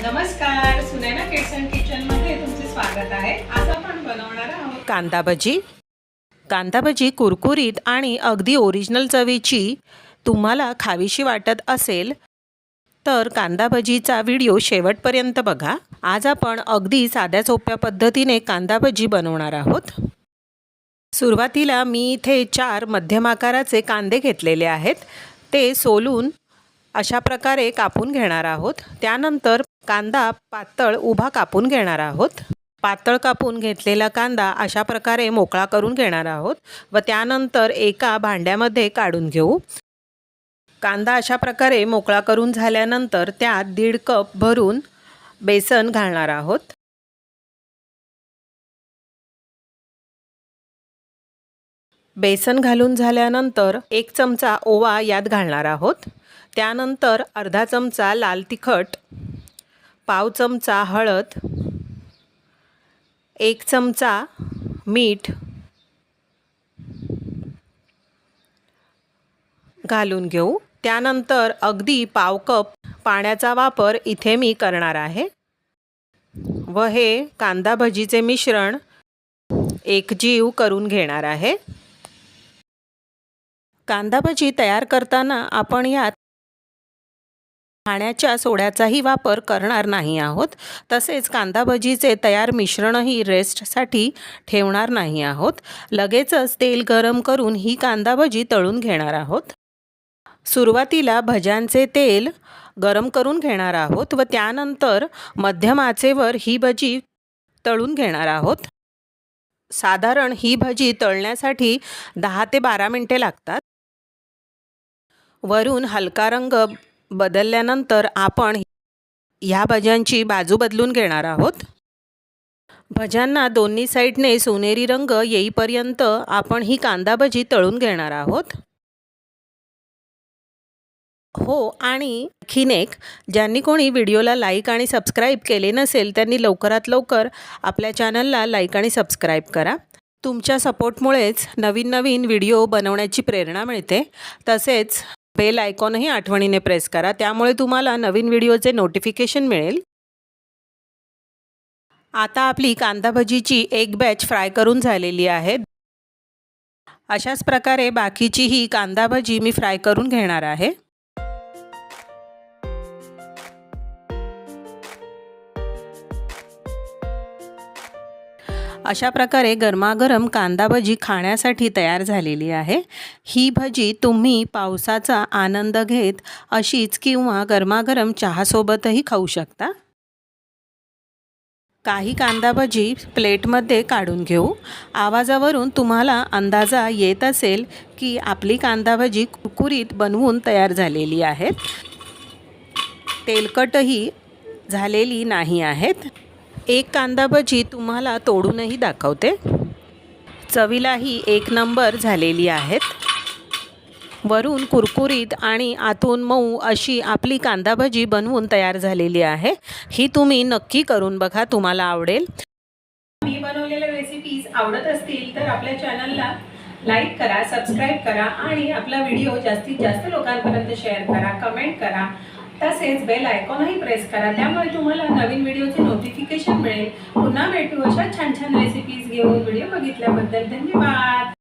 Sulaina kids and किचनमध्ये तुमचे स्वागत आहे. आज आपण बनवणार आहोत कांदा भजी कांदा भजी कुरकुरीत आणि अगदी ओरिजिनल चवीची तुम्हाला खावीशी वाटत असेल तर कांदा भजीचा व्हिडिओ शेवटपर्यंत बघा. आज आपण अगदी साध्या सोप्या पद्धतीने कांदा भजी बनवणार आहोत. सुरुवातीला मी इथे चार मध्यम आकाराचे कांदे घेतलेले आहेत. ते सोलून अशा प्रकारे कापून घेणार आहोत. त्यानंतर कांदा पातळ उभा कापून घेणार आहोत. पातळ कापून घेतलेला कांदा अशा प्रकारे मोकळा करून घेणार आहोत व त्यानंतर एका भांड्यामध्ये काढून घेऊ. कांदा अशा प्रकारे मोकळा करून झाल्यानंतर त्यात दीड कप भरून बेसन घालणार आहोत. बेसन घालून झाल्यानंतर एक चमचा ओवा यात घालणार आहोत. त्यानंतर अर्धा चमचा लाल तिखट पाव चमचा हळद एक चमचा मीठ घालून घेऊ. त्यानंतर अगदी पाव कप पाण्याचा वापर इथे मी करणार आहे. व हे कांदा भजीचे मिश्रण एकजीव करून घेणार आहे. कांदा भजी तयार करताना आपण यात खाण्याच्या सोड्याचाही वापर करणार नाही आहोत. तसेच कांदा भजीचे तयार मिश्रणही रेस्टसाठी ठेवणार नाही आहोत. लगेचच तेल गरम करून ही कांदा भजी तळून घेणार आहोत. सुरुवातीला भज्यांचे तेल गरम करून घेणार आहोत व त्यानंतर मध्यम आचेवर ही भजी तळून घेणार आहोत. साधारण ही भजी तळण्यासाठी दहा ते बारा मिनटे लागतात. वरून हलका रंग बदलल्यानंतर आपण ह्या भज्यांची बाजू बदलून घेणार आहोत. भज्यांना दोन्ही साईडने सोनेरी रंग येईपर्यंत आपण ही कांदा भजी तळून घेणार आहोत. हो आणि आणखीन एक ज्यांनी कोणी व्हिडिओला लाईक आणि सबस्क्राईब केले नसेल त्यांनी लवकरात लवकर आपल्या चॅनलला लाईक आणि सबस्क्राईब करा. तुमच्या सपोर्टमुळेच नवीन नवीन व्हिडिओ बनवण्याची प्रेरणा मिळते. तसेच बेल आयकॉनही आठवणीने प्रेस करा. त्यामुळे तुम्हाला नवीन व्हिडिओचे नोटिफिकेशन मिळेल. आता आपली कांदा भजीची एक बॅच फ्राय करून झालेली आहे. अशाच प्रकारे बाकीचीही कांदा भजी मी फ्राय करून घेणार आहे. अशा प्रकारे गरमागरम कांदा भजी खाण्यासाठी तयार झालेली आहे. ही भजी तुम्ही पावसाचा आनंद घेत अशीच किंवा गरमागरम चहासोबतही खाऊ शकता. काही कांदा भजी प्लेटमध्ये काढून घेऊ. आवाजावरून तुम्हाला अंदाजा येत असेल की आपली कांदा भजी कुरकुरीत बनवून तयार झालेली आहेत तेलकटही झालेली नाही आहेत. एक कांदा भजी तुम्हाला तोडूनही दाखवते. चवीलाही एक नंबर झालेली आहेत. वरून कुरकुरीत आणि आतून मऊ अशी आपली कांदा भजी बनवून तयार झालेली आहे. ही तुम्ही नक्की करून बघा तुम्हाला आवडेल. मी बनवलेल्या रेसिपीज आवडत असतील तर आपल्या चॅनलला लाईक करा सबस्क्राईब करा आणि आपला व्हिडिओ जास्तीत जास्त लोकांपर्यंत शेअर करा कमेंट करा. तसेच बेल आयकॉनही प्रेस करा. त्यामुळे तुम्हाला नवीन व्हिडिओचे नोटिफिकेशन मिळेल. पुन्हा भेटू अशा छान छान रेसिपीज घेऊन व्हिडिओ बघितल्याबद्दल धन्यवाद.